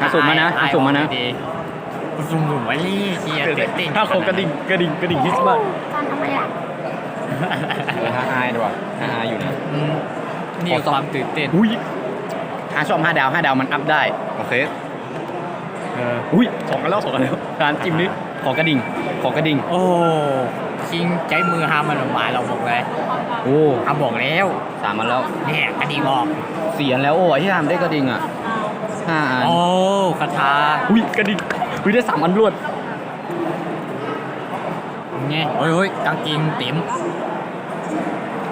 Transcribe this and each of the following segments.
อะสุ่มมานะอะสุ่มมานะ ดีสุ่มสุ่มไว้ลี่เชียร์ตื่นเต้นถ้าโคกระดิ่งกระดิ่งกระดิ่งฮิสมาการทำไมอะห้าอายดีกว่าห้าอายอยู่นะอืมนี่ความตื่นเต้นอุ้ยห้าชอบห้าดาวห้าดาวมันอัพได้โอเคเอออุ้ยสองกันแล้วสองกันแล้วการจิ้มนี้ขอกระดิ่งขอกระดิ่งโอ้คิงใจมือห้ามมันออกมาเราบอกเลยโอ้ห้ามบอกแล้วสามมันแล้วเนี่ยกระดิ่งออกเสียนแล้วโอ้ยที่ทำได้กระดิ่งอะ ห้าอันโอ้คาถาอุ้ยกระดิ่งอุ้ยได้สามอันรวดไงเฮ้ยเฮ้ยกางเกงเต็ม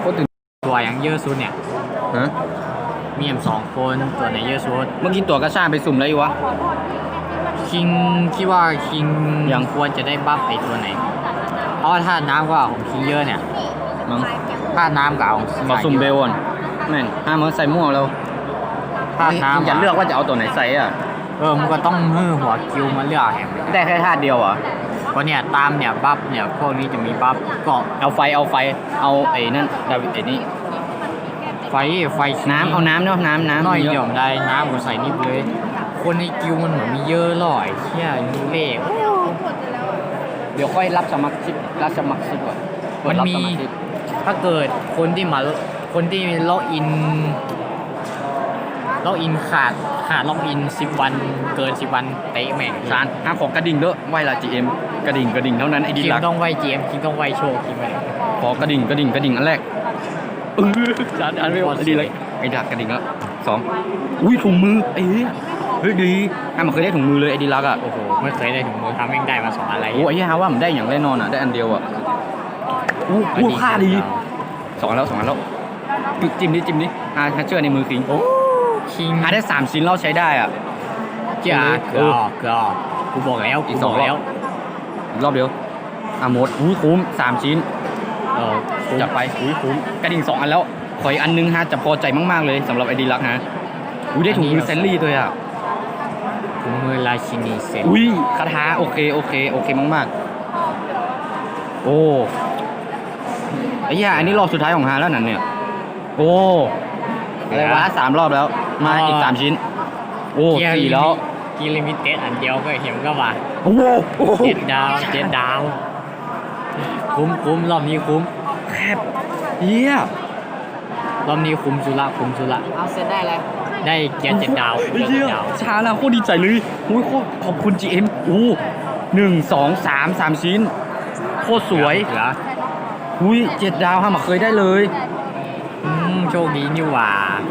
โคตรตื่นตัวอย่างเยอะสุดเนี่ย ฮะมีเอ็มสองคนตัวไหนเยอะสุด เมื่อกี้ตัวกระชาไปสุ่มอะไรอยู่วะ คิงคิดว่าคิงยัง ควรจะได้บัฟไอตัวไหน เพราะว่าถ้าน้ำกว่าของคิงเยอะเนี่ย มั้งถ้าน้ำกับของคิงขอสุ่มเบลก่อนแม่งห้ามมันใส่มั่วแล้ว ถ้าน้ำอย่าเลือกว่าจะเอาตัวไหนใส่อะ เออมันก็ต้องฮือหัวคิวมาเลือกแหมได้แค่ธาตุเดียวเหรอะเพราะเนี่ยตามเนี่ยบัฟเนี่ยพวกนี้จะมีบัฟก็เอาไฟเอาไฟเอาไอ้นั่นดาวิไอ้นี่ไฟไฟน้ำเอาน้ำเนาะน้ำน้ำน้อยเยเดียวอะได้น้ำก็ใส่นิดเลย คนในกิวมันเหมือนมีเยอะหร่อยเชี่ยดูเลขเดี๋ยวค่อยรับสมัครชิปรับสมัครชิปก่อนเปิดรับมันมีสครชิปถ้าเกิดคนที่มาคนที่ล็อกอิน ล็อกอินขาดขาดล็อกอินสิบวันเกินสิบวันเตะแม่งสารห้ามของกระดิ่งเด้อไหวละ GM กระดิ่งกระดิ่งเท่านั้นไอ้ดีคิมลักต้องไวเจมคิมต้องไวโชว์คิมไป ขอกระดิ่งกระดิ่งกระดิ่งอันแรกเออสารอันไม่ไหวดีเลยไอ้ดักกระดิ่งแล้วสองอุ้ยถุงมือไอ้เหี้ยเฮ้ยดีห้ามมันเคยได้ถุงมือเลยไอ้ดีลักอะโอ้โหไม่เคยได้ถุงมือทำแม่งได้มาสองอะไรโอ้ยไอ้เหี้ยฮาว่ามันได้อย่างแน่นอนอะได้อันเดียวอะอู้อู้ค่าดีสองอันแล้วสองอันแล้วจิ้มดิจิ้มดิอ่าถ้าเชื่อในมือคิงโอ้คิง อ่าได้สามชิ้นเราใช้ได้อะจ้าเอเกลืออเกลือกูบอกแล้วอีกูกสบองอกแล้วรอบอีกรอบเดียวอะหมดอุ้ยคุ้มสามชิ้นเออจัดไปอุ้ยคุ้มกระดิ่งสองอันแล้วขออีกอันนึงฮะจะพอใจมากๆเลยสำหรับไอดีลักฮะอุ้ยได้ถุงมือแซนลี่ด้วยอะถุงมือราชินีเซ็ตอุ้ยคาถาโอเคโอเคโอเคมากๆ โอ้ไอ้เหี้ยอันนี้รอบสุดท้ายของฮาแล้วนั่นเนี่ย โอ้ อะไรวะสามรอบแล้ว มาอีกสามชิ้น โอ้สี่แล้วกีลิมิเต็ดอันเดียวก็เห็นก็ว่าโอ้โหโอ้โหเจ็ดดาวเจ็ดดาว คุ้มคุ้มรอบนี้คุ้มแคบเหี้ยรอบนี้คุ้มสุระคุ้มสุระเอาเสร็จได้เลยได้เกียร์เจ็ดดาวไอ้เกียร์เหี้เจ็ยดดาวชาแล้วโคตรดีใจเลยอุ้ยโคตรขอบคุณ GM โอ้หนึ่งสองสามสามชิ้น โคตรสวยเหรออุ้ยเจ็ดดาวฮะมาเคยได้เลย อืมโชคดีนี่หว่าโ